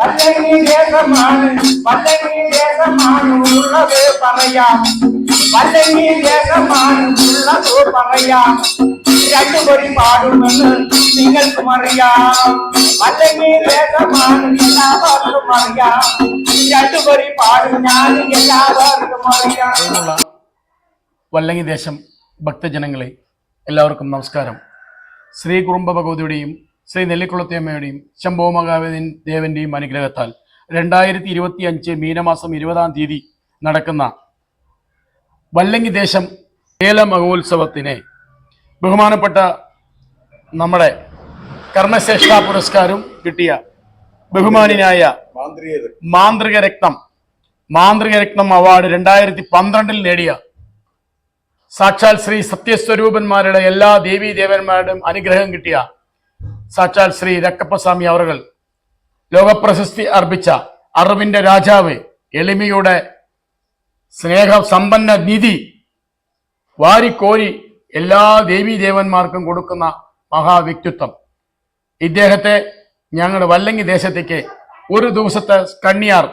വല്ലങ്ങി ദേശമാണ് വല്ലങ്ങി ദേശമാണ് ഉള്ളത് പറയാം. വല്ലങ്ങി ദേശമാണ് ഉള്ളത് പറയാം. വരി പാടുമെന്ന് നിങ്ങൾക്കും അറിയാം. വല്ലങ്ങി ദേശമാണ് എല്ലാവർക്കും അറിയാം. വരി പാടും ഞാൻ എല്ലാവർക്കും അറിയാം. വല്ലങ്ങി ദേശം ഭക്തജനങ്ങളെ എല്ലാവർക്കും നമസ്കാരം. ശ്രീ കുറുമ്പ ഭഗവതിയുടെയും ശ്രീ നെല്ലിക്കുളത്തിയമ്മയുടെയും ശംഭോ മഹാവേദൻ ദേവന്റെയും അനുഗ്രഹത്താൽ രണ്ടായിരത്തി ഇരുപത്തി അഞ്ച് മീനമാസം ഇരുപതാം തീയതി നടക്കുന്ന വല്ലങ്ങി ദേശം ഏല മഹോത്സവത്തിനെ ബഹുമാനപ്പെട്ട നമ്മുടെ കർമ്മശ്രേഷ്ഠ പുരസ്കാരം കിട്ടിയ ബഹുമാനിനായ മാന്ത്രിക രത്നം മാന്ത്രിക രത്നം അവാർഡ് രണ്ടായിരത്തി പന്ത്രണ്ടിൽ നേടിയ സാക്ഷാൽ ശ്രീ സത്യസ്വരൂപന്മാരുടെ എല്ലാ ദേവീ ദേവന്മാരുടെയും അനുഗ്രഹം കിട്ടിയ സാക്ഷാൽ ശ്രീ രക്കപ്പസ്വാമി അവറുകൾ ലോകപ്രശസ്തി അർപ്പിച്ച അറിവിന്റെ രാജാവ് എളിമയുടെ സ്നേഹ സമ്പന്ന നിധി വാരിക്കോരി എല്ലാ ദേവീ ദേവന്മാർക്കും കൊടുക്കുന്ന മഹാവ്യക്തിത്വം. ഇദ്ദേഹത്തെ ഞങ്ങളുടെ വല്ലങ്ങി ദേശത്തേക്ക് ഒരു ദിവസത്തെ കണ്ണിയാർ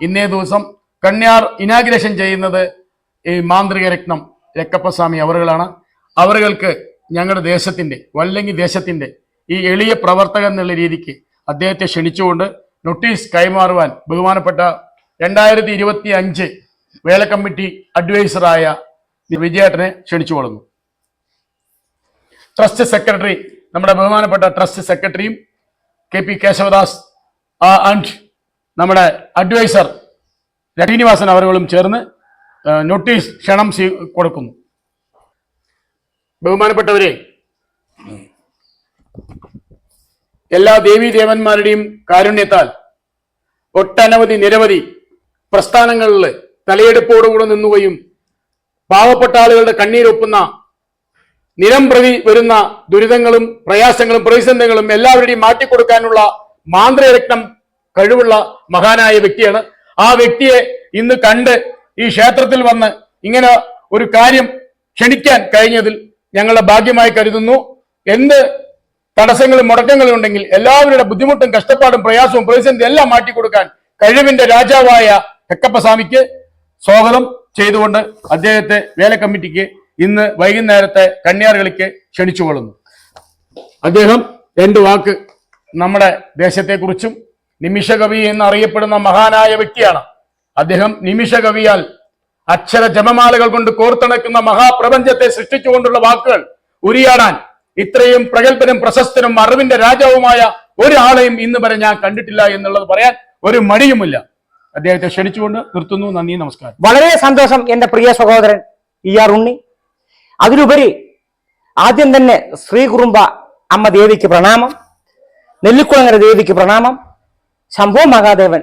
ഇന്നേ ദിവസം കണ്ണിയാർ ഇനാഗ്രേഷൻ ചെയ്യുന്നത് ഈ മാന്ത്രിക രത്നം രക്കപ്പസ്വാമി അവറുകൾക്ക് ഞങ്ങളുടെ ദേശത്തിന്റെ വല്ലങ്ങി ദേശത്തിന്റെ ഈ എളിയ പ്രവർത്തകൻ എന്നുള്ള രീതിക്ക് അദ്ദേഹത്തെ ക്ഷണിച്ചുകൊണ്ട് നോട്ടീസ് കൈമാറുവാൻ ബഹുമാനപ്പെട്ട രണ്ടായിരത്തി ഇരുപത്തി അഞ്ച് വേല കമ്മിറ്റി അഡ്വൈസറായ വിജയേട്ടനെ ക്ഷണിച്ചു കൊള്ളുന്നു ട്രസ്റ്റ് സെക്രട്ടറി നമ്മുടെ ബഹുമാനപ്പെട്ട ട്രസ്റ്റ് സെക്രട്ടറിയും കെ പി കേശവദാസ് ആൻഡ് നമ്മുടെ അഡ്വൈസർ രജീനിവാസൻ അവരുകളും ചേർന്ന് നോട്ടീസ് ക്ഷണം കൊടുക്കുന്നു. ബഹുമാനപ്പെട്ടവരെ എല്ലാ ദേവീ ദേവന്മാരുടെയും കാരുണ്യത്താൽ ഒട്ടനവധി നിരവധി പ്രസ്ഥാനങ്ങളിൽ തലയെടുപ്പോടുകൂടെ നിന്നുകയും പാവപ്പെട്ട ആളുകളുടെ കണ്ണീരൊപ്പുന്ന നിരം പ്രതി വരുന്ന ദുരിതങ്ങളും പ്രയാസങ്ങളും പ്രതിസന്ധികളും എല്ലാവരുടെയും മാറ്റിക്കൊടുക്കാനുള്ള മാന്ത്രരത്നം കഴിവുള്ള മഹാനായ വ്യക്തിയാണ്. ആ വ്യക്തിയെ ഇന്ന് കണ്ട് ഈ ക്ഷേത്രത്തിൽ വന്ന് ഇങ്ങനെ ഒരു കാര്യം ക്ഷണിക്കാൻ കഴിഞ്ഞതിൽ ഞങ്ങളുടെ ഭാഗ്യമായി കരുതുന്നു. എന്ത് തടസ്സങ്ങളും മുടക്കങ്ങളും ഉണ്ടെങ്കിൽ എല്ലാവരുടെ ബുദ്ധിമുട്ടും കഷ്ടപ്പാടും പ്രയാസവും പ്രതിസന്ധി എല്ലാം മാറ്റിക്കൊടുക്കാൻ കഴിവിന്റെ രാജാവായ ഹെക്കപ്പസ്വാമിക്ക് സ്വാഗതം ചെയ്തുകൊണ്ട് അദ്ദേഹത്തെ വേല കമ്മിറ്റിക്ക് ഇന്ന് വൈകുന്നേരത്തെ കന്യാർ കളിക്ക് ക്ഷണിച്ചുകൊള്ളുന്നു. അദ്ദേഹം രണ്ട് വാക്ക് നമ്മുടെ ദേശത്തെക്കുറിച്ചും നിമിഷകവി എന്നറിയപ്പെടുന്ന മഹാനായ വ്യക്തിയാണ്. അദ്ദേഹം നിമിഷകവിയാൽ അക്ഷര ജപമാലകൾ കൊണ്ട് കോർത്തിണക്കുന്ന മഹാപ്രപഞ്ചത്തെ സൃഷ്ടിച്ചുകൊണ്ടുള്ള വാക്കുകൾ ഉരിയാടാൻ ഇത്രയും പ്രഗത്ഭനും പ്രശസ്തനും അറിവിന്റെ രാജാവുമായ ഒരാളെയും ഇന്ന് വരെ ഞാൻ കണ്ടിട്ടില്ല എന്നുള്ളത് പറയാൻ ഒരു മടിയുമില്ല. അദ്ദേഹത്തെ ക്ഷണിച്ചുകൊണ്ട് നിർത്തുന്നു. നന്ദി നമസ്കാരം. വളരെ സന്തോഷം എന്റെ പ്രിയ സഹോദരൻ ഇ ആർ ഉണ്ണി. അതിലുപരി ആദ്യം തന്നെ ശ്രീ കുറുമ്പ അമ്മ ദേവിക്ക് പ്രണാമം നെല്ലിക്കുളങ്ങര ദേവിക്ക് പ്രണാമം ശംഭോ മഹാദേവൻ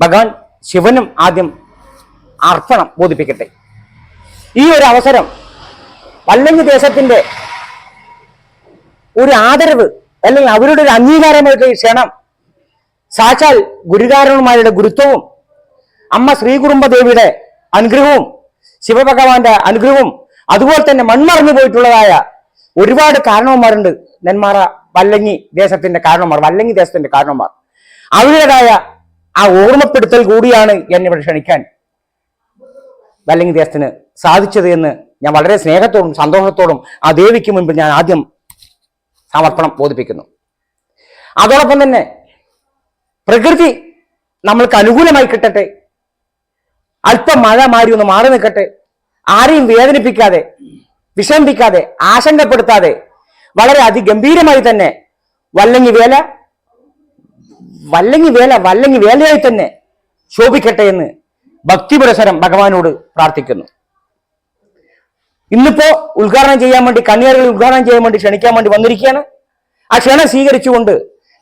ഭഗവാൻ ശിവനും ആദ്യം അർപ്പണം ബോധിപ്പിക്കട്ടെ. ഈ ഒരു അവസരം വല്ലങ്ങി ദേശത്തിന്റെ ഒരു ആദരവ് അല്ലെങ്കിൽ അവരുടെ ഒരു അംഗീകാരമായിട്ട് ഈ ക്ഷണം. സാക്ഷാൽ ഗുരുകാരണന്മാരുടെ ഗുരുത്വവും അമ്മ ശ്രീകുടുംബദേവിയുടെ അനുഗ്രഹവും ശിവഭഗവാന്റെ അനുഗ്രഹവും അതുപോലെ തന്നെ മൺമറഞ്ഞു പോയിട്ടുള്ളതായ ഒരുപാട് കാരണവന്മാരുണ്ട്. നെന്മാറ വല്ലങ്ങി ദേശത്തിന്റെ കാരണവന്മാർ വല്ലങ്ങി ദേശത്തിന്റെ കാരണവന്മാർ. അവരുടേതായ ആ ഓർമ്മപ്പെടുത്തൽ കൂടിയാണ് എന്നെ ഇവിടെ ക്ഷണിക്കാൻ വല്ലങ്ങി ദേശത്തിന് സാധിച്ചത് എന്ന് ഞാൻ വളരെ സ്നേഹത്തോടും സന്തോഷത്തോടും ആ ദേവിക്ക് മുൻപ് ഞാൻ ആദ്യം സമർപ്പണം ബോധിപ്പിക്കുന്നു. അതോടൊപ്പം തന്നെ പ്രകൃതി നമ്മൾക്ക് അനുകൂലമായി കിട്ടട്ടെ. അല്പം മഴ മാറി ഒന്ന് മാറി നിൽക്കട്ടെ. ആരെയും വേദനിപ്പിക്കാതെ വിഷമിപ്പിക്കാതെ ആശങ്കപ്പെടുത്താതെ വളരെ അതിഗംഭീരമായി തന്നെ വല്ലങ്ങി വേല വല്ലങ്ങി വേല വല്ലങ്ങി വേലയായി തന്നെ ശോഭിക്കട്ടെ എന്ന് ഭക്തിപുരസരം ഭഗവാനോട് പ്രാർത്ഥിക്കുന്നു. ഇന്നിപ്പോ ഉദ്ഘാടനം ചെയ്യാൻ വേണ്ടി കന്യാറുകൾ ഉദ്ഘാടനം ചെയ്യാൻ വേണ്ടി ക്ഷണിക്കാൻ വേണ്ടി വന്നിരിക്കുകയാണ്. ആ ക്ഷണം സ്വീകരിച്ചുകൊണ്ട്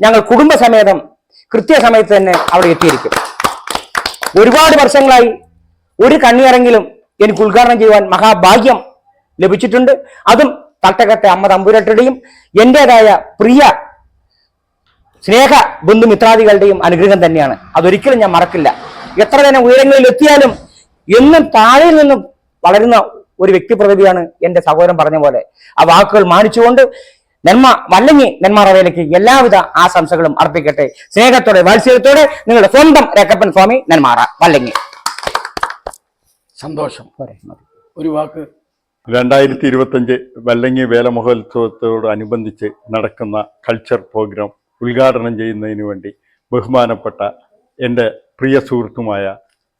ഞങ്ങൾ കുടുംബസമേതം കൃത്യസമയത്ത് തന്നെ അവിടെ എത്തിയിരിക്കും. ഒരുപാട് വർഷങ്ങളായി ഒരു കണ്ണിയറെങ്കിലും എനിക്ക് ഉദ്ഘാടനം ചെയ്യുവാൻ മഹാഭാഗ്യം ലഭിച്ചിട്ടുണ്ട്. അതും തട്ടകത്തെ അമ്മ തമ്പുരട്ടുടെയും എന്റേതായ പ്രിയ സ്നേഹ ബന്ധുമിത്രാദികളുടെയും അനുഗ്രഹം തന്നെയാണ്. അതൊരിക്കലും ഞാൻ മറക്കില്ല. എത്ര തന്നെ ഉയരങ്ങളിൽ എത്തിയാലും എന്നും താഴെ നിന്നും വളരുന്ന ഒരു വ്യക്തിപ്രതിഭയാണ് എന്റെ സഹോദരൻ പറഞ്ഞ പോലെ. ആ വാക്കുകൾ മാനിച്ചുകൊണ്ട് നെന്മ വല്ലങ്ങി നെന്മാറവയിലേക്ക് എല്ലാവിധ ആശംസകളും അർപ്പിക്കട്ടെ. സ്നേഹത്തോടെ വാത്സല്യത്തോടെ നിങ്ങളുടെ സ്വന്തം രക്കപ്പൻ സ്വാമി നെന്മാറ വല്ലങ്ങി. സന്തോഷം. ഒരു വാക്ക്. രണ്ടായിരത്തി ഇരുപത്തഞ്ച് വല്ലങ്ങി വേല മഹോത്സവത്തോടനുബന്ധിച്ച് നടക്കുന്ന കൾച്ചർ പ്രോഗ്രാം ഉദ്ഘാടനം ചെയ്യുന്നതിന് വേണ്ടി ബഹുമാനപ്പെട്ട എന്റെ പ്രിയ സുഹൃത്തുമായ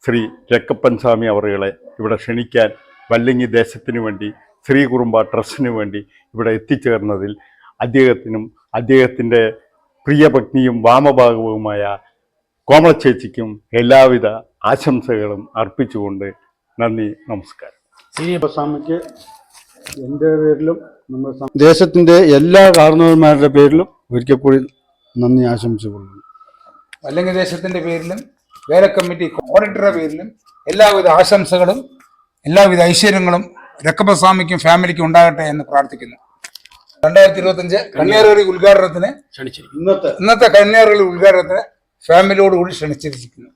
ശ്രീ രക്കപ്പൻ സ്വാമി അവറുകളെ ഇവിടെ ക്ഷണിക്കാൻ വല്ലങ്ങി ദേശത്തിനു വേണ്ടി ശ്രീ കുറുമ്പ ട്രസ്റ്റിനു വേണ്ടി ഇവിടെ എത്തിച്ചേർന്നതിൽ അദ്ദേഹത്തിനും അദ്ദേഹത്തിന്റെ പ്രിയപത്നിയും വാമഭാഗവുമായ കോമളച്ചേച്ചിക്കും എല്ലാവിധ ആശംസകളും അർപ്പിച്ചുകൊണ്ട് നന്ദി നമസ്കാരം. സ്വാമിക്ക് എന്റെ പേരിലും നമ്മുടെ ദേശത്തിന്റെ എല്ലാ കാർന്നവന്മാരുടെ പേരിലും ഒരിക്കൽ കൂടി നന്ദി ആശംസിക്കുന്നു അല്ലെങ്കിൽ ദേശത്തിന്റെ പേരിലും വേല കമ്മിറ്റി ഓഡിറ്ററുടെ പേരിലും എല്ലാവിധ ആശംസകളും എല്ലാവിധ ഐശ്വര്യങ്ങളും രക്കപ്പസ്വാമിക്കും ഫാമിലിക്കും ഉണ്ടാകട്ടെ എന്ന് പ്രാർത്ഥിക്കുന്നു. രണ്ടായിരത്തി ഇരുപത്തി അഞ്ച് കന്യാകുമാരി ഉദ്ഘാടനത്തിന് ക്ഷണിച്ചിരിക്കുന്നു. ഇന്നത്തെ ഇന്നത്തെ കന്യാകുമാരി ഉദ്ഘാടനത്തിന് ഫാമിലിയോടുകൂടി ക്ഷണിച്ചിരിക്കുന്നു.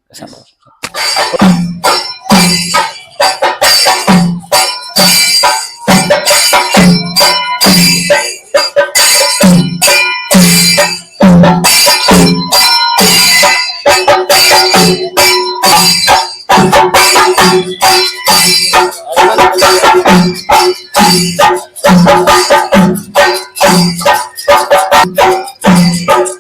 Thank മഹത്തായ മൂന്നാം കോഴ്സിലേക്ക്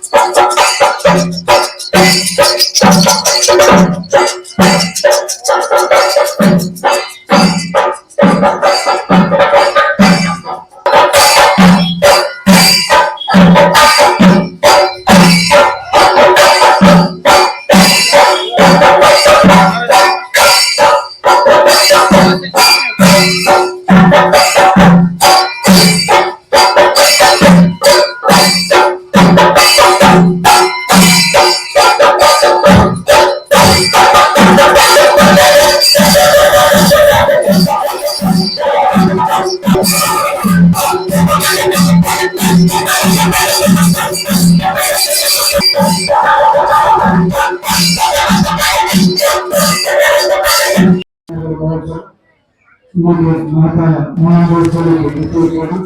എത്തിയിരിക്കണം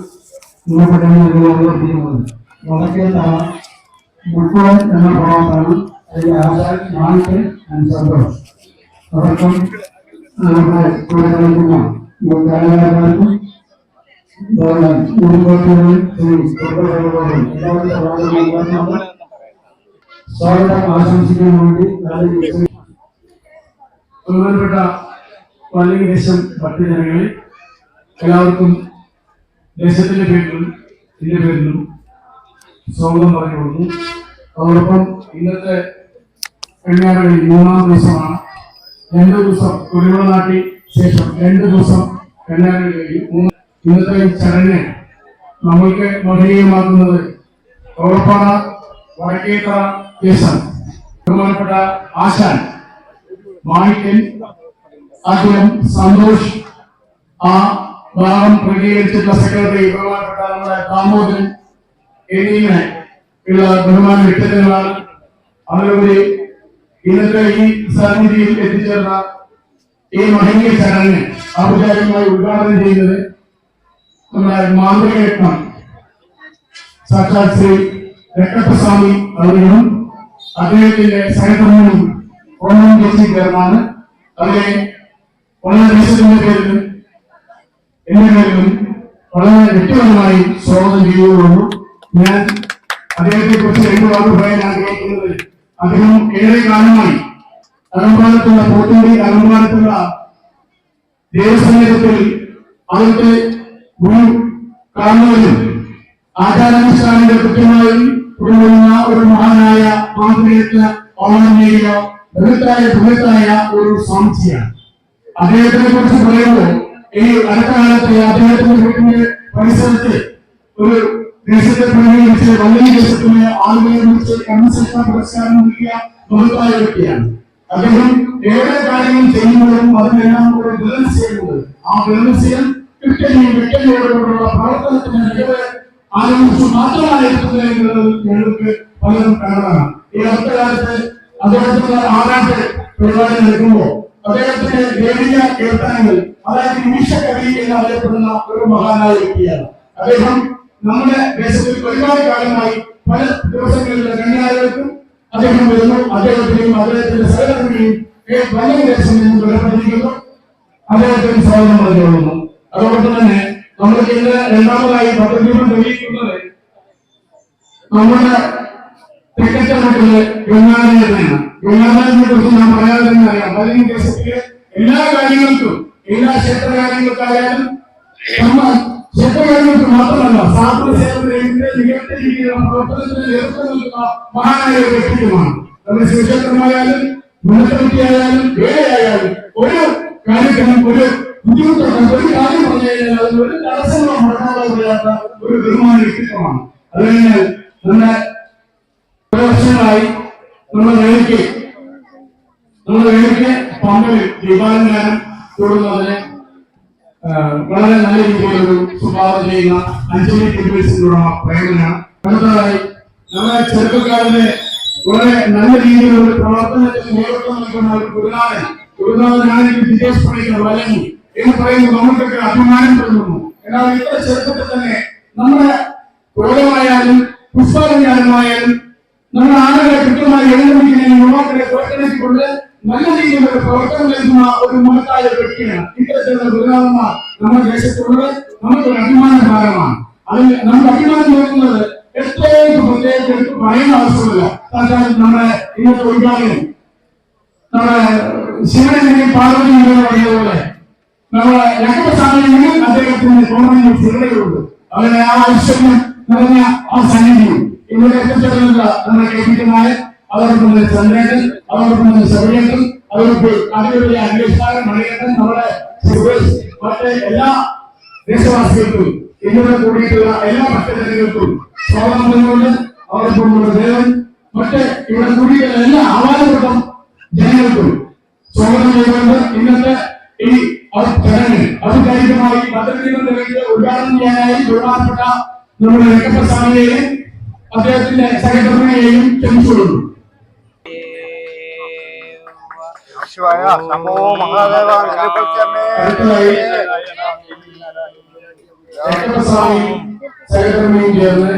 ഇന്ന് പഠനങ്ങൾ വടക്കേ തറ ഉൾക്കുളം എന്ന പ്രഭാവത്താണ് അതിന്റെ ആശാൻ മാണിക്കൻ ആൻഡ് സന്തോഷ് അവർക്കും സ്വാഗതം ആശംസിക്കാൻ വേണ്ടി ബഹുമാനപ്പെട്ട വല്ലങ്ങി ദേശം ഭക്തജനങ്ങളെ എല്ലാവർക്കും ദേശത്തിന്റെ പേരിലും എന്റെ പേരിലും സ്വാഗതം പറഞ്ഞു കൊടുക്കുന്നു അതോടൊപ്പം ഇന്നത്തെ കന്യാകുമാരി മൂന്നാം ദിവസമാണ്. രണ്ട് ദിവസം കുടിവെള്ള നാട്ടി ശേഷം രണ്ട് ദിവസം കന്യാകുമാരി കഴിഞ്ഞു മൂന്ന് ഇന്നത്തെ ഈ ചടങ്ങ് നമ്മൾക്ക് മഹനീയമാക്കുന്നത് ഓളപ്പാറ വടക്കേത്തറ ദേശം ബഹുമാനപ്പെട്ട ആശാൻ മാണിക്കൻ അദ്ദേഹം സന്തോഷ് ആ ഭാഗം പ്രതികരിച്ചിട്ടുള്ള സെക്രട്ടറി ബഹുമാനപ്പെട്ട നമ്മുടെ ദാമോദരൻ എന്നിങ്ങനെ ഉള്ള ബഹുമാന വ്യക്തിത്വങ്ങളാണ് അവരുടെ ഇന്നത്തെ ഈ സന്നിധിയിൽ എത്തിച്ചേർന്ന ഈ മഹനീയ ചടങ്ങ് ഔപചാരികമായി ഉദ്ഘാടനം ചെയ്യുന്നത് നമ്മുടെ മാന്ത്രിക രത്നം സാക്ഷാൽ ശ്രീ രക്തസ്വാമി അവരും അദ്ദേഹത്തിന്റെ സഹകരണവും ഓണം ജെസി ചേർന്നാണ് വളരെ ദേശത്തിന്റെ പേരിലും എന്റെ പേരിലും വളരെ വ്യക്തിപരമായി സ്വാഗതം ചെയ്യുകയുള്ളൂ. ഞാൻ അദ്ദേഹത്തെ കുറിച്ച് രണ്ട് വാക്ക് പറയാൻ ആഗ്രഹിക്കുന്നത് അദ്ദേഹം ഏറെ കാലമായി അലങ്കാരത്തുള്ള പോത്തുണ്ടി അലങ്കാരത്തുള്ള ദേവസംഗീതത്തിൽ അവിടുത്തെ ഗുരു കാണുന്നതിനും ആചാരാനുഷ്ഠാനങ്ങൾ കൃത്യമായി കൊണ്ടുവരുന്ന ഒരു മഹാനായ മാന്ത്രികത്തിന് ഓണം നേടിയ ബൃഹത്തായ ബൃഹത്തായ ഒരു സ്വാമിജിയാണ്. അദ്ദേഹത്തിനെ കുറിച്ച് പറയുമ്പോൾ ഈ അടുത്തകാലത്ത് അദ്ദേഹത്തിന്റെ വീട്ടിന്റെ പരിസരത്ത് ഒരു ദേശത്തെ പ്രതിനിധിച്ച് വലിയ ദേശത്തിന് ആളുകളെ വിളിച്ച് കർമ്മസേന പുരസ്കാരം നൽകിയ മഹത്തായ വ്യക്തിയാണ്. അദ്ദേഹം ഏറെ കാര്യങ്ങൾ ചെയ്യുമ്പോഴും അതിനെല്ലാം ഒരു ദൃഢനിശ്ചയമുണ്ട് ആ ദൃഢനിശ്ചയം കൃത്യതയും വ്യക്തതയോടുകൂടിയുള്ള പ്രവർത്തനത്തിന് മികവ് ആരംഭിച്ചു മാത്രമായിരിക്കുന്നത് എന്നുള്ളത് ഞങ്ങൾക്ക് പലരും കാണാനാണ് ഈ അടുത്ത കാലത്ത് അദ്ദേഹത്തിന്റെ ആറാട്ട് പരിപാടി നൽകുമ്പോൾ അദ്ദേഹത്തിന്റെ ദേവിക കീർത്തനങ്ങൾ അതായത് നിമിഷ കവി എന്ന് അറിയപ്പെടുന്ന ഒരു മഹാനായ വ്യക്തിയാണ് അദ്ദേഹം നമ്മുടെ ദേശത്തിൽ ഒരുപാട് കാലമായി പല ദിവസങ്ങളിലെ കന്യാകൾക്കും അദ്ദേഹം വരുന്നു അദ്ദേഹത്തിനെയും അദ്ദേഹത്തിന്റെ സഹകരണങ്ങളെയും വലിയ ദേശം നിന്ന് ബലപ്പെട്ടിരിക്കുന്നു അദ്ദേഹത്തിന് സ്വാഗതം പറഞ്ഞുകൊള്ളുന്നു. അതോടൊപ്പം തന്നെ നമ്മൾ ഇന്ന് രണ്ടാമതായി പദ്ധതികൾ തെളിയിക്കുന്നത് നമ്മുടെ ദേശത്തിലെ എല്ലാ കാര്യങ്ങൾക്കും എല്ലാ ക്ഷേത്ര കാര്യങ്ങൾക്കായാലും മാത്രമല്ല സേവനത്തിന്റെ മഹാനായ വ്യക്തിത്വമാണ് നമ്മുടെ ശിവക്ഷേത്രമായാലും മുന്നത്തവൃത്തിയായാലും ഒരു കാര്യത്തിനും ഒരു ബുദ്ധിമുട്ടുള്ള ഒരു കാര്യം പറഞ്ഞു കഴിഞ്ഞാൽ അതിന് ഒരു തടസ്സങ്ങളോ മുടക്കാതെ കഴിയാത്ത ഒരു ബഹുമാന വ്യക്തിത്വമാണ് അത് കഴിഞ്ഞാൽ നമ്മുടെ വർഷങ്ങളായി നമ്മുടെ വേലയ്ക്ക് നമ്മുടെ വേലയ്ക്ക് പമ്പിൽ ദീപാലങ്കാരം കൂടുന്നതിന് വളരെ നല്ല രീതിയിലൊരു സ്വഭാവം ചെയ്യുന്ന അഞ്ചലി ടിബിൾസിനുള്ള പ്രേമനാണ് അടുത്തതായി നമ്മുടെ ചെറുപ്പക്കാരുടെ വളരെ നല്ല രീതിയിലുള്ള പ്രവർത്തനത്തിന് നേതൃത്വം നൽകുന്ന ഒരു ഗുരുനാഥൻ ഗുരുനാഥനാണ് ഈ വിദേശ പണികൾ വലങ്ങി എന്ന് പറയുന്നത് നമ്മൾക്കൊക്കെ അഭിമാനം തോന്നുന്നു എന്നാൽ ഇത്ര ചെറുപ്പത്തിൽ തന്നെ നമ്മുടെ കുലമായാലും പുഷ്പാലങ്കാരമായാലും നമ്മുടെ ആളുകളെ കൃത്യമായി എഴുന്നള്ളിക്കുന്നതിന് യുവാക്കളെ പ്രോത്സാഹിപ്പിക്കൊണ്ട് നല്ല രീതിയിലുള്ള പ്രവർത്തനം നൽകുന്ന ഒരു മഹത്തായ വ്യക്തിയാണ്. ഇത്തരത്തിലുള്ള ഗുരുനാഥന്മാർ നമ്മുടെ ദേശത്തുള്ളത് നമുക്കൊരു അഭിമാന ഭാഗമാണ് അതിൽ നമുക്ക് അഭിമാനം തോന്നുന്നത് എത്രയും പ്രത്യേകിച്ച് എടുത്ത് പറയുന്ന ആവശ്യമില്ല. കാരണം നമ്മുടെ ഇന്നത്തെ ഉദ്ഘാടനം. നമ്മുടെ ശിവനെങ്കിൽ പാർവതി പറഞ്ഞതുപോലെ നമ്മുടെ രക്തസാമയങ്ങളിൽ അദ്ദേഹത്തിന് കോമണി ചിറകളുണ്ട് അവരുടെ ആ ഐശ്വര്യം നിറഞ്ഞ ആ സന്നിധിയും ഇവിടെ എത്തിച്ചേർന്നില്ല നമ്മുടെ കേൾപ്പിക്കുന്നതായ അതോടൊപ്പം തന്നെ ചന്ദ്രേട്ടൻ അതോടൊപ്പം തന്നെ ശബരിയേട്ടൻ അതോടൊപ്പം അതിലുള്ള അന്വേഷണം മണിയേട്ടൻ നമ്മുടെ സുരേഷ് മറ്റ് എല്ലാ ദേശവാസികൾക്കും ഇന്നലെ കൂടിയിട്ടുള്ള എല്ലാ ഭക്തജനങ്ങൾക്കും സ്വാഗതം അവർക്ക് മുമ്പുള്ള ദേവൻ മറ്റ് ഇവിടെ കൂടിയിട്ടുള്ള എല്ലാ ആവാസപ്പെട്ട ജനങ്ങൾക്കും സ്വാഗതം ഇന്നത്തെ ഈ ചടങ്ങിൽ ഔപചാരികമായി പദ്ധതികൾ തെളിയിച്ച് ഉദ്ഘാടനം ചെയ്യാനായി ബഹുമാനപ്പെട്ട നമ്മുടെ രംഗപ്രസാദിനെയും അദ്ദേഹത്തിന്റെ സെക്രട്ടറിയെയും ക്ഷണിച്ചുകൊള്ളുന്നു. ചേർന്ന്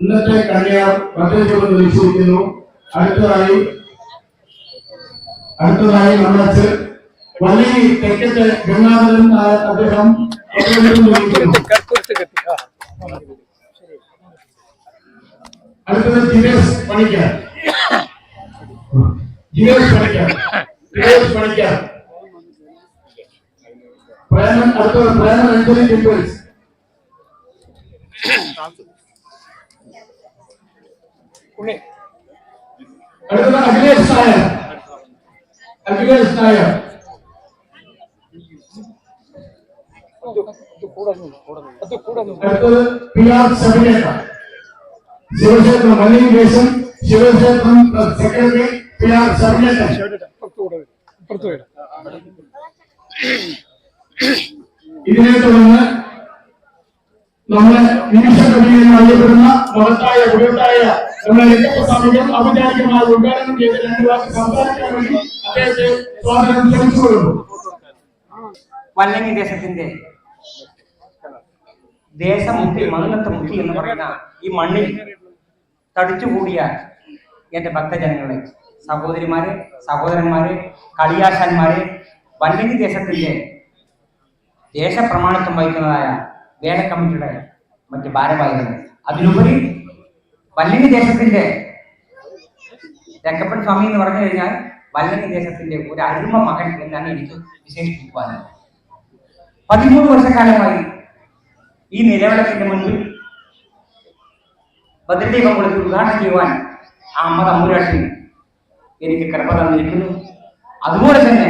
ഇന്നത്തെ കല്യാണം പദ്ധതികൾ നിശ്ചയിക്കുന്നു അടുത്തതായി അടുത്തതായി നമ്മുടെ വലിയ തെക്കത്തെ ഗംഗാധരൻ നായർ അദ്ദേഹം. അടുത്തത് ജിനേഷ് പണിക്കർ. ജിനേഷ് പണിക്കർ. ജിനേഷ് പണിക്കർ. പ്രേമൻ അടുത്തത് പ്രേമൻ അഞ്ജലി ടിമ്പിൾസ് അടുത്തത് അഖിലേഷ് നായർ. അഖിലേഷ് നായർ. അടുത്തത് പി ആർ ശിവക്ഷേത്രം മല്ലിക ദേശം ശിവക്ഷേത്രം സെക്രട്ടറി പി ആർ ശബരിയേട്ടൻ ഇതിനെ തുടർന്ന് നമ്മളെ നിമിഷ കവി എന്ന് അറിയപ്പെടുന്ന മഹത്തായ ബൃഹത്തായ നമ്മുടെ രക്തപ്രസാദികൾ ഔപചാരികമായി ഉദ്ഘാടനം ചെയ്ത് രണ്ട് വാക്ക് സംസാരിക്കാൻ വേണ്ടി അദ്ദേഹത്തെ സ്വാഗതം ക്ഷണിച്ചുകൊള്ളുന്നു വല്ലങ്ങി ദേശത്തിന്റെ ദേശമുക്തി മങ്ങത്തെ മുക്തി എന്ന് പറയുന്ന ഈ മണ്ണിൽ തടിച്ചുകൂടിയ എന്റെ ഭക്തജനങ്ങളെ സഹോദരിമാരെ സഹോദരന്മാരെ കളിയാശാന്മാരെ വല്ലങ്ങി ദേശത്തിന്റെ ദേശപ്രമാണിത്വം വഹിക്കുന്നതായ വേല കമ്മിറ്റിയുടെ മറ്റ് ഭാരവാഹികൾ. അതിലുപരി വല്ലങ്ങി ദേശത്തിന്റെ രംഗപ്പൻ സ്വാമി എന്ന് പറഞ്ഞു കഴിഞ്ഞാൽ വല്ലങ്ങി ദേശത്തിന്റെ ഒരു അരുമ മകൻ എന്നാണ് എനിക്ക് വിശേഷിപ്പിക്കുവാനുള്ളത് പതിമൂന്ന് വർഷക്കാലമായി ഈ നിലവിളക്കിന്റെ മുൻപിൽ ഭദ്രദീപം കൊടുത്ത് ഉദ്ഘാടനം ചെയ്യുവാൻ ആ അമ്മ തമ്പുരാട്ടി എനിക്ക് കൃപ തന്നിരിക്കുന്നു. അതുപോലെ തന്നെ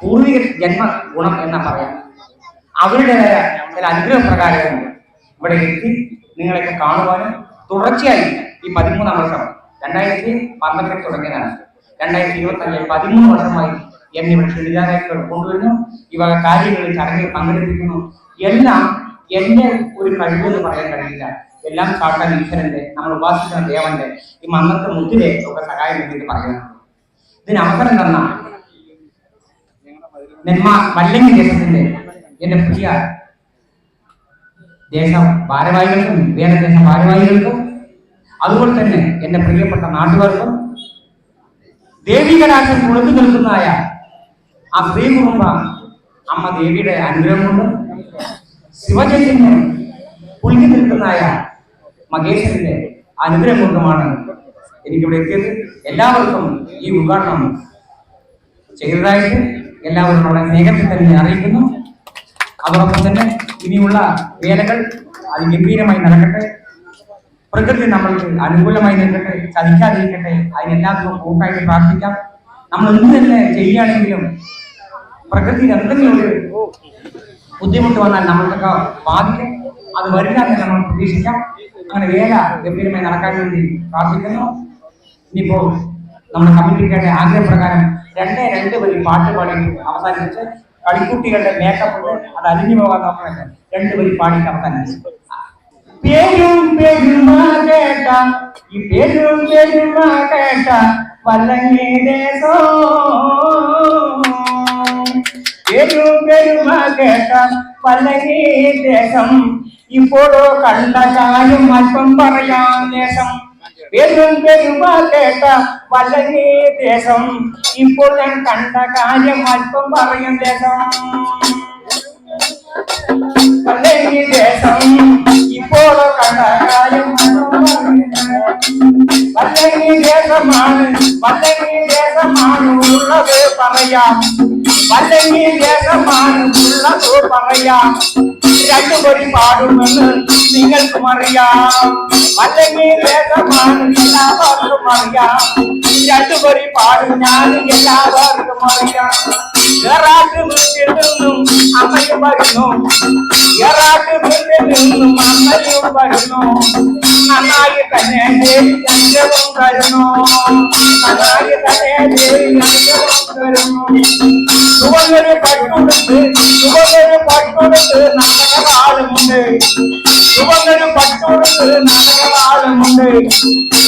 പൂർവിക ജന്മ ഗുണം എന്നാ പറയാം. അവരുടേതായ ചില അനുഗ്രഹപ്രകാരം ഇവിടെ എത്തി നിങ്ങളെയൊക്കെ കാണുവാനും തുടർച്ചയായി ഈ പതിമൂന്നാം വർഷം രണ്ടായിരത്തി പന്ത്രണ്ടിൽ തുടങ്ങിയതാണ്. രണ്ടായിരത്തി ഇരുപത്തി അഞ്ചിൽ പതിമൂന്ന് വർഷമായി എന്നിവ ക്ഷണിതാരായി കൊണ്ടുവരുന്നു. ഇവ കാര്യങ്ങളിൽ ചടങ്ങിൽ പങ്കെടുപ്പിക്കുന്നു. എല്ലാം എന്റെ ഒരു കഴിവെന്ന് പറയാൻ കഴിയില്ല. എല്ലാം സാക്ഷാൽ ഈശ്വരന്റെ നമ്മൾ ഉപാസിക്കുന്ന ദേവന്റെ ഈ മന്നത്തെ ഒക്കെ സഹായം വേണ്ടി പറയുന്നു ഇതിന് അവസരം തന്ന നെന്മാ വല്ലങ്ങി ദേശത്തിന്റെ എന്റെ പ്രിയ ദേശ ഭാരവാഹികൾക്കും വേദദേശ ഭാരവാഹികൾക്കും അതുപോലെ തന്നെ എന്റെ പ്രിയപ്പെട്ട നാട്ടുകാർക്കും ദേവികരാശം കുളിച്ചു നിൽക്കുന്നതായ ആ സ്ത്രീ കുടുംബ അമ്മ ദേവിയുടെ അനുഗ്രഹം കൊണ്ട് ശിവചൈതന്യം കുളിച്ചു നിൽക്കുന്നതായ മകേശ്വരന്റെ അനുഗ്രഹം കൊണ്ടുമാണ് എനിക്കിവിടെ എത്തിയത്. എല്ലാവർക്കും ഈ ഉദ്ഘാടനം ചെയ്തതായിട്ട് എല്ലാവരും വളരെ സ്നേഹത്തിൽ തന്നെ അറിയിക്കുന്നു. അതോടൊപ്പം തന്നെ ഇനിയുള്ള വേലകൾ അതിഗംഭീരമായി നടക്കട്ടെ. പ്രകൃതി നമ്മൾക്ക് അനുകൂലമായി നിൽക്കട്ടെ ചതിക്കാതിരിക്കട്ടെ. അതിനെല്ലാവർക്കും കൂട്ടായിട്ട് പ്രാർത്ഥിക്കാം. നമ്മൾ എന്ത് തന്നെ ചെയ്യുകയാണെങ്കിലും പ്രകൃതി എന്തെങ്കിലും ഒരു ബുദ്ധിമുട്ട് വന്നാൽ നമ്മൾക്കൊക്കെ ബാധിക്കും അത് വരില്ല എന്ന് നമ്മൾ പ്രതീക്ഷിക്കാം. അങ്ങനെ വേല ഗംഭീരമായി നടക്കാൻ വേണ്ടി പ്രാർത്ഥിക്കുന്നു. ഇനിയിപ്പോൾ നമ്മുടെ കമ്മിറ്റിക്കാരുടെ ആഗ്രഹപ്രകാരം രണ്ടേ രണ്ട് വരി പാട്ട് പാടി അവസാനിപ്പിച്ച് കളിക്കുട്ടികളുടെ മേക്കപ്പ് അത് അലിഞ്ഞു പോകാൻ നോക്കണമല്ലോ രണ്ട് വരി പാടി അവസാനിപ്പിച്ചു. പേരും പെരുമാ കേട്ട ഈ പേരും പെരുമാ കേട്ട വല്ലങ്ങേതോ പേരും പെരുമാ കേട്ട വല്ലങ്ങേ ദേശം. ഇപ്പോഴോ കണ്ട കാര്യം അല്പം പറയാം ദേശം. പേരും പെരുമാ കേട്ട വല്ലങ്ങേ ദേശം. ഇപ്പോൾ ഞാൻ കണ്ട കാര്യം അല്പം പറയും ദേശം. വളരെ ദേശം. ഇപ്പോഴോ കണ്ട കാര്യം വല്ലങ്ങി ദേശമാണ്. വല്ലങ്ങി ദേശമാണ് ഉള്ളത് പറയാം. വല്ലങ്ങി ദേശമാണ് ഉള്ളത് പറയാം രണ്ടുപടി പാടുമെന്ന് നിങ്ങൾക്കും അറിയാം വല്ലങ്ങി ദേശമാണ് എല്ലാവർക്കും അറിയാം രണ്ടുപടി പാടും ഞാൻ എല്ലാവർക്കും അറിയാം ഏറാട്ട് വീട്ടിൽ നിന്നും അമ്മയും വരുന്നു ഏറാട്ട് വീട്ടിൽ നിന്നും അമ്മയും വരുന്നു നന്നായി തന്നെ അഞ്ചവും തരുന്നു നന്നായി തന്നെ അഞ്ചവും തരുന്നു ചുവന്നൊരു പട്ടുടുത്ത് ചുവന്നൊരു പട്ടുടുത്ത് നാടകവാളുമുണ്ട് ചുവന്നൊരു പട്ടുടുത്ത് നാടകവാളുമുണ്ട്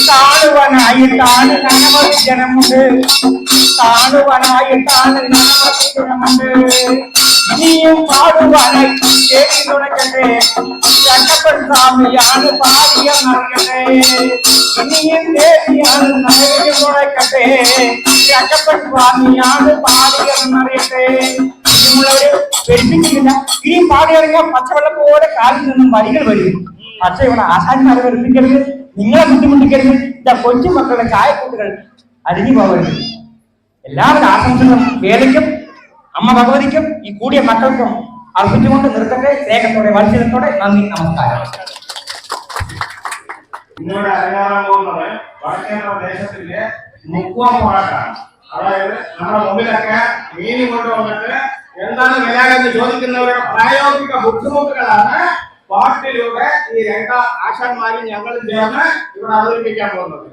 കാണുവാനായിട്ടാണ് അനവധി ജനമുണ്ട് കാണുവാനായിട്ടാണ് അനവധി ജനമുണ്ട് കേൾക്കി തുടങ്ങട്ടെ. ചട്ടപ്പൻ സ്വാമിയാണ് പാടിയെന്നറിയട്ടെ ഇനിയും ദേവിയാണ് നരകി തുടക്കട്ടെ ചട്ടപ്പൻ സ്വാമിയാണ് പാടിയെന്നറിയട്ടെ നിങ്ങളൊരു വെറുപ്പിക്കുന്നില്ല ഇനിയും പാടിയിറങ്ങിയ പച്ചവെള്ളം പോലെ കാലിൽ നിന്നും വരികൾ വരും പക്ഷെ ഇവിടെ ആശാന്മാരെ നിങ്ങളെ ബുദ്ധിമുട്ടിക്കരുത്. ഇതാ കൊച്ചു മക്കളുടെ ചായക്കൂട്ടുകൾ അരിഞ്ഞു പോകരുത്. എല്ലാവരും ആശംസകളും വേലയ്ക്കും അമ്മ ഭഗവതിക്കും ഈ കൂടിയ മക്കൾക്കും അർപ്പിച്ചുകൊണ്ട് നിർത്തട്ടെ. സ്നേഹത്തോടെ വാത്സല്യത്തോടെ നന്ദി നമസ്കാരം. ഇന്നിവിടെ അരങ്ങാറാൻ പോകുന്നത് വടക്കേന്ദ്ര ദേശത്തിന്റെ മുക്കുവം പാട്ടാണ് അതായത് നമ്മുടെ മുമ്പിലൊക്കെ മീനി കൊണ്ടുവന്നിട്ട് എന്താണ് വില എന്ന് ചോദിക്കുന്നവരുടെ പ്രായോഗിക ബുദ്ധിമുട്ടുകളാണ് പാട്ടിലൂടെ ഈ രണ്ട ആശാന്മാരും ഞങ്ങളും ചേർന്ന് ഇവിടെ അവതരിപ്പിക്കാൻ പോകുന്നത്.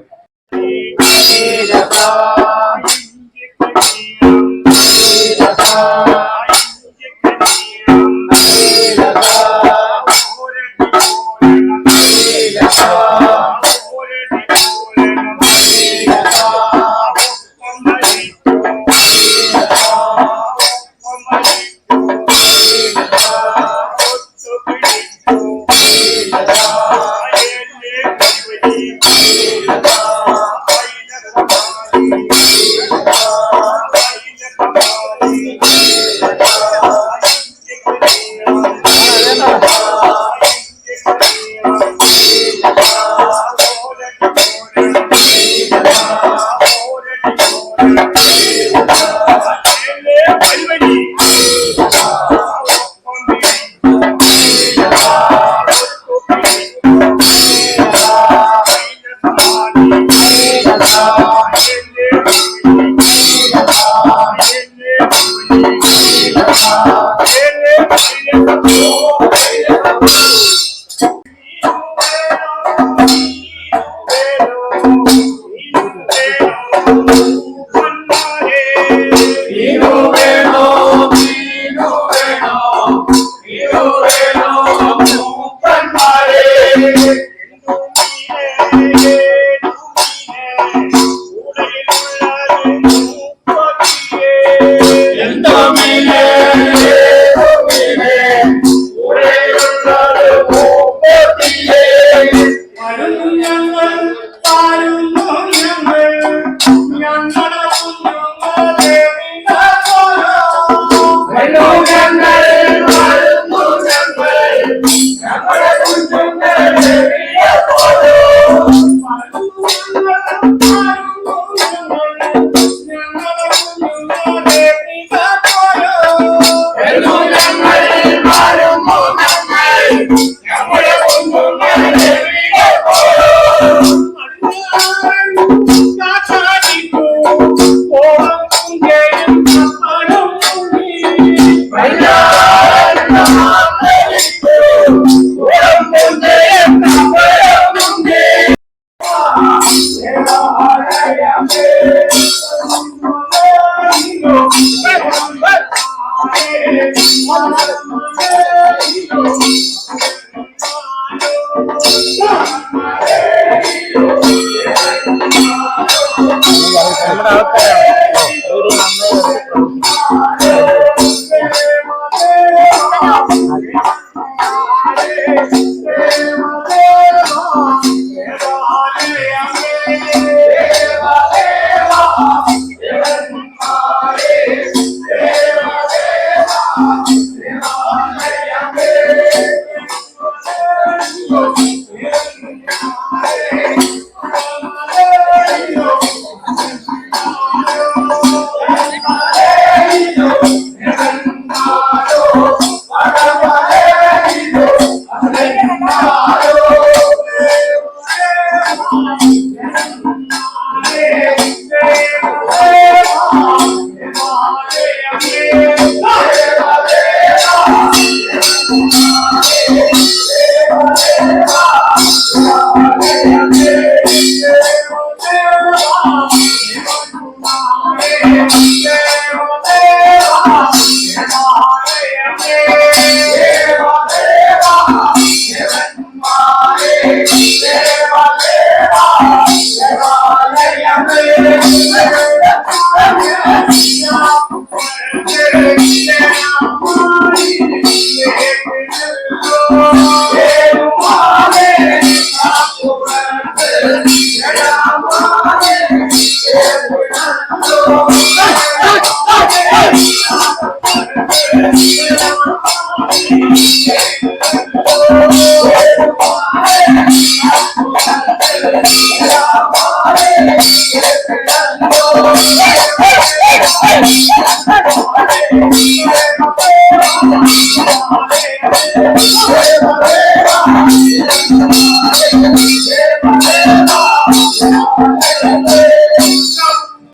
Thank you. Hallelujah. നമ്മുടെ ആൾക്കാരാണ്